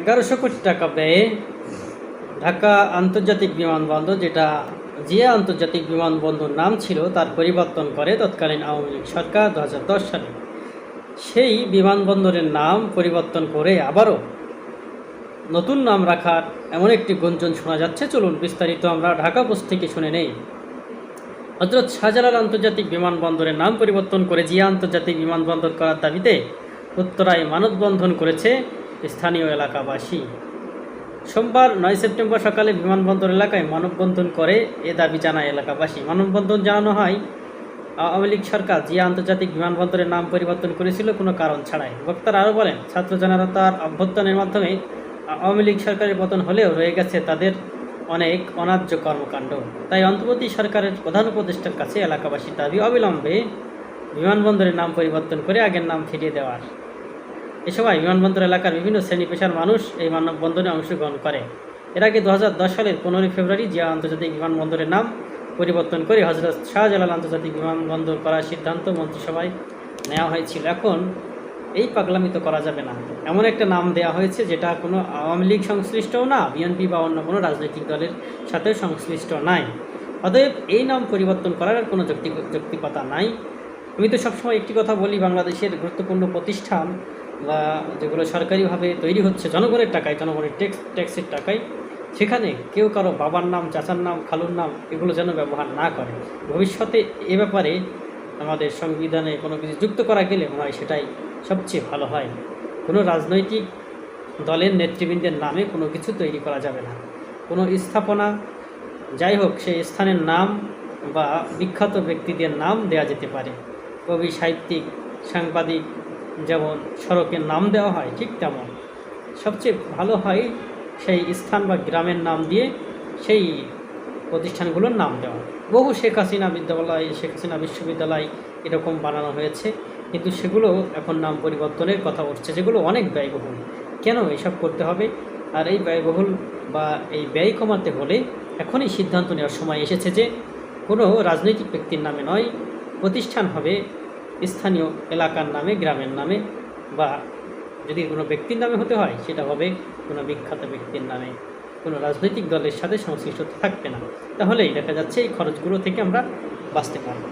এগারোশো কোটি টাকা ব্যয়ে ঢাকা আন্তর্জাতিক বিমানবন্দর, যেটা জিয়া আন্তর্জাতিক বিমানবন্দর নাম ছিল, তার পরিবর্তন করে তৎকালীন আওয়ামী লীগ সরকার দু হাজার দশ সালে। সেই বিমানবন্দরের নাম পরিবর্তন করে আবারও নতুন নাম রাখার এমন একটি গুঞ্জন শোনা যাচ্ছে। চলুন বিস্তারিত আমরা ঢাকা পোস্ট থেকে শুনে নেই। হজরত শাহজালাল আন্তর্জাতিক বিমানবন্দরের নাম পরিবর্তন করে জিয়া আন্তর্জাতিক বিমানবন্দর করার দাবিতে উত্তরায় মানববন্ধন করেছে। স্থানীয় এলাকাবাসী। সোমবার নয় সেপ্টেম্বর সকালে বিমানবন্দর এলাকায় মানববন্ধন করে এ দাবি জানায় এলাকাবাসী। মানববন্ধন জানানো হয়, আওয়ামী লীগ সরকার জিয়া আন্তর্জাতিক বিমানবন্দরের নাম পরিবর্তন করেছিল, কোনো কারণ ছাড়াই। বক্তারা আরও বলেন, ছাত্র জনতার অভ্যর্থনের মাধ্যমে আওয়ামী লীগ সরকারের পতন হলেও রয়ে গেছে তাদের অনেক অন্যায্য কর্মকাণ্ড। তাই অন্তর্বর্তী সরকারের প্রধান উপদেষ্টার কাছে এলাকাবাসীর দাবি অবিলম্বে বিমানবন্দরের নাম পরিবর্তন করে আগের নাম ফিরিয়ে দেওয়ার। এ সময় বিমানবন্দর এলাকার বিভিন্ন শ্রেণি পেশার মানুষ এই মানববন্ধনে অংশগ্রহণ করে। এর আগে দু হাজার দশ সালের পনেরোই ফেব্রুয়ারি জিয়া আন্তর্জাতিক বিমানবন্দরের নাম পরিবর্তন করে হজরত শাহজালাল আন্তর্জাতিক বিমানবন্দর করার সিদ্ধান্ত মন্ত্রিসভায় নেওয়া হয়েছিল। এখন এই পাগলামি তো করা যাবে না। এমন একটা নাম দেওয়া হয়েছে যেটা কোনো আওয়ামী লীগ সংশ্লিষ্টও না, বিএনপি বা অন্য কোনো রাজনৈতিক দলের সাথে সংশ্লিষ্ট নাই। অতএব এই নাম পরিবর্তন করার কোনো যৌক্তিক যৌক্তিকতা নাই। আমি তো সবসময় একটি কথা বলি, বাংলাদেশের গুরুত্বপূর্ণ প্রতিষ্ঠান বা যেগুলো সরকারিভাবে তৈরি হচ্ছে জনগণের টাকায়, জনগণের ট্যাক্স ট্যাক্সের টাকায়, সেখানে কেউ কারও বাবার নাম, চাচার নাম, খালুর নাম এগুলো যেন ব্যবহার না করে। ভবিষ্যতে এ ব্যাপারে আমাদের সংবিধানে কোনো কিছু যুক্ত করা গেলে মনে হয় সেটাই সবচেয়ে ভালো হয়। কোনো রাজনৈতিক দলের নেতৃবৃন্দের নামে কোনো কিছু তৈরি করা যাবে না। কোনো স্থাপনা, যাই হোক, সেই স্থানের নাম বা বিখ্যাত ব্যক্তিদের নাম দেয়া যেতে পারে। কবি, সাহিত্যিক, সাংবাদিক যেমন সড়কের নাম দেওয়া হয়, ঠিক তেমন। সবচেয়ে ভালো হয় সেই স্থান বা গ্রামের নাম দিয়ে সেই প্রতিষ্ঠানগুলোর নাম দেওয়া। বহু শেখ হাসিনা বিদ্যালয়, শেখ হাসিনা বিশ্ববিদ্যালয় এরকম বানানো হয়েছে, কিন্তু সেগুলো এখন নাম পরিবর্তনের কথা উঠছে, যেগুলো অনেক ব্যয়বহুল। কেন এসব করতে হবে? আর এই ব্যয়বহুল বা এই ব্যয় কমাতে হলে এখনই সিদ্ধান্ত নেওয়ার সময় এসেছে যে কোনো রাজনৈতিক ব্যক্তির নামে নয়, প্রতিষ্ঠান হবে স্থানীয় এলাকার নামে, গ্রামের নামে বা যদি কোনো ব্যক্তির নামে হতে হয়, সেটা হবে কোনো বিখ্যাত ব্যক্তির নামে। কোনো রাজনৈতিক দলের সাথে সংশ্লিষ্ট থাকবে না। তাহলেই দেখা যাচ্ছে এই খরচগুলো থেকে আমরা বাঁচতে পারব।